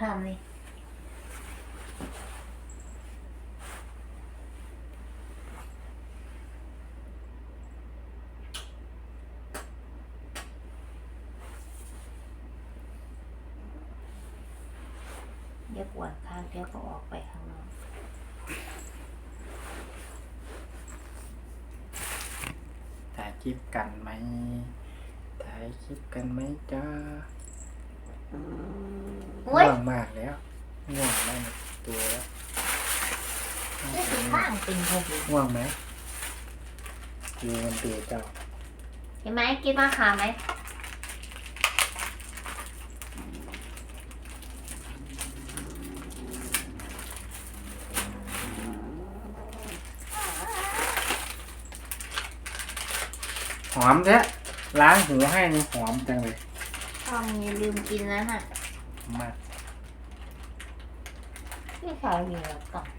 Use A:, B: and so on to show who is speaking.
A: ทำนี่เดี๋ยวปวดข้างเดี๋ยวก็ออกไปข้างนอก
B: ถ่ายคลิปกันไหมถ่ายคลิปกันไหมจ้า
A: โอ้ย
B: ง่วงมากแล้วง่วงมากตัวแล้ว
A: นี่คือข้างติงพอดี
B: ง่วงไหมดูมันตีเจ้า
A: เห็นไหมกินมาขาไหม
B: หอมแท้ล้างหูให้นี่หอมจังเลย
A: พ่อมึงอย่าลืมกินแล้วน่ะ
B: มาก
A: พี่ขายดีแล้วก่อน